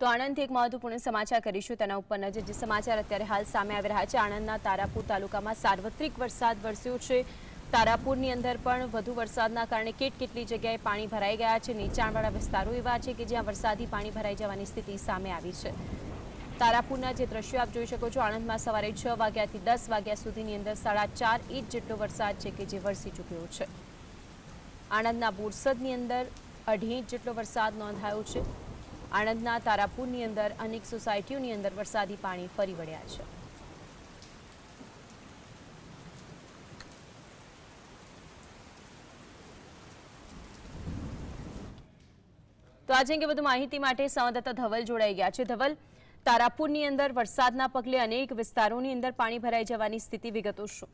તો આણંદથી એક મહત્વપૂર્ણ સમાચાર કરીશું. તેના ઉપર નજર જે સમાચાર અત્યારે હાલ સામે આવી રહ્યા છે. આણંદના તારાપુર તાલુકામાં સાર્વત્રિક વરસાદ વરસ્યો છે. તારાપુરની અંદર પણ વધુ વરસાદના કારણે કેટ કેટલી જગ્યાએ પાણી ભરાઈ ગયા છે. નીચાણવાળા વિસ્તારો એવા છે કે જ્યાં વરસાદી પાણી ભરાઈ જવાની સ્થિતિ સામે આવી છે. તારાપુરના જે દ્રશ્યો આપ જોઈ શકો છો, આણંદમાં સવારે છ વાગ્યાથી દસ વાગ્યા સુધીની અંદર સાડા ચાર ઇંચ જેટલો વરસાદ છે કે જે વરસી ચૂક્યો છે. આણંદના બોરસદની અંદર અઢી ઇંચ જેટલો વરસાદ નોંધાયો છે. આણંદના તારાપુરની અંદર અનેક સોસાયટીઓની અંદર વરસાદી પાણી ફરી વળ્યા છે. તો આજે અંગે વધુ માહિતી માટે સંવાદદાતા ધવલ જોડાઈ ગયા છે. ધવલ, તારાપુરની અંદર વરસાદના પગલે અનેક વિસ્તારોની અંદર પાણી ભરાઈ જવાની સ્થિતિ વિગતો શું?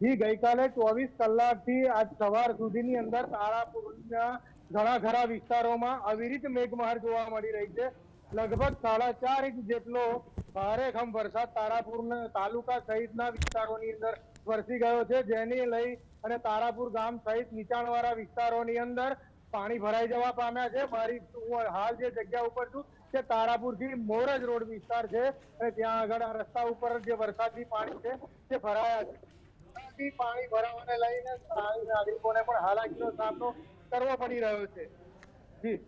જી, ગઈકાલે ચોવીસ કલાકથી આજ સવાર સુધીની અંદર તારાપુરના ઘણા ખરા વિસ્તારોમાં આવી રીતે મેઘમહાર જોવા મળી રહી છે. લગભગ સાડા ચાર ઇંચ જેટલો ભારેખમ વરસાદ તારાપુર તાલુકા સહિતના વિસ્તારોની અંદર વરસી ગયો છે. જેને લઈ અને તારાપુર ગામ સહિત નીચાણવાળા વિસ્તારોની અંદર પાણી ભરાઈ જવા પામ્યા છે. મારી હું હાલ જે જગ્યા ઉપર છું તે તારાપુરથી મોરજ રોડ વિસ્તાર છે. અને ત્યાં આગળ રસ્તા ઉપર જે વરસાદી પાણી છે તે ભરાયા છે. વરસાદી પાણી ભરાવાને લઈને નાગરિકોને પણ હાલાકીનો સામનો કરવો પડી રહ્યો છે. જી.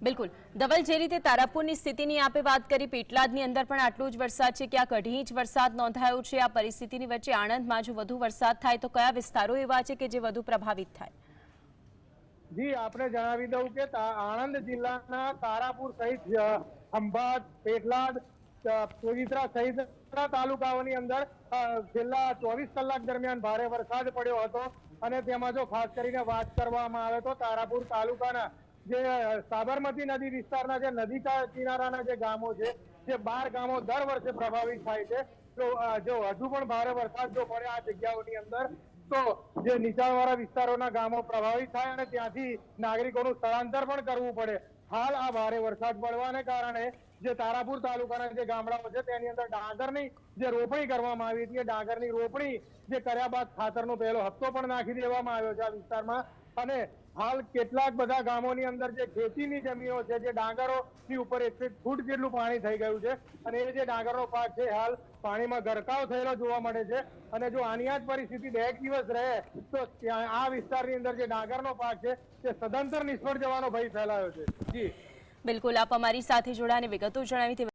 બિલકુલ. ધવલ જે રીતે તારાપુરની સ્થિતિની આપે વાત કરી પેટલાદની અંદર પણ આટલું જ વરસાદ છે ક્યાંક અઢી ઇંચ વરસાદ નોંધાયો છે. આ પરિસ્થિતિની વચ્ચે આણંદમાં જો વધુ વરસાદ થાય તો કયા વિસ્તારો એવા છે કે જે વધુ પ્રભાવિત થાય? જી આપણે જણાવી દઉં કે આણંદ જિલ્લાના તારાપુર સહિત ખંભાત પેટલાદ સોજિત્રા તાલુકાઓની અંદર છેલ્લા ચોવીસ કલાક દરમિયાન ભારે વરસાદ પડ્યો હતો અને તેમાં જો ખાસ કરીને વાત કરવામાં આવે તો તારાપુર તાલુકાના જે સાબરમતી નદી વિસ્તારના જે નદી કિનારાના જે ગામો છે, જે બાર ગામો દર વર્ષે પ્રભાવિત થાય છે, તો જો હજુ પણ ભારે વરસાદ જો પડે આ જગ્યાઓની અંદર, તો જે નીચાણવાળા વિસ્તારોના ગામો પ્રભાવિત થાય અને ત્યાંથી નાગરિકોનું સ્થળાંતર પણ કરવું પડે. હાલ આ ભારે વરસાદ પડવાને કારણે જે તારાપુર તાલુકાના જે ગામડાઓ છે, તેની અંદર ડાંગરની જે રોપણી કરવામાં આવી હતી, એ ડાંગરની રોપણી જે કર્યા બાદ ખાતરનો પહેલો હપ્તો પણ નાખી દેવામાં આવ્યો છે આ વિસ્તારમાં. અને હાલ કેટલાક બધા ગામોની અંદર જે ખેતીની જમીનો છે, જે ડાંગરોની ઉપર એકસો ફૂટ જેટલું પાણી થઈ ગયું છે અને એ જે ડાંગરનો પાક છે હાલ પાણીમાં ગરકાવ થયેલો જોવા મળે છે અને જો આની આ જ પરિસ્થિતિ બે દિવસ રહે, તો આ વિસ્તારની અંદર જે ડાંગરનો પાક છે, તે સદંતર નિષ્ફળ જવાનો ભય ફેલાયો છે. જી. બિલકુલ, આપ અમારી સાથે જોડાને વિગતો જણાવી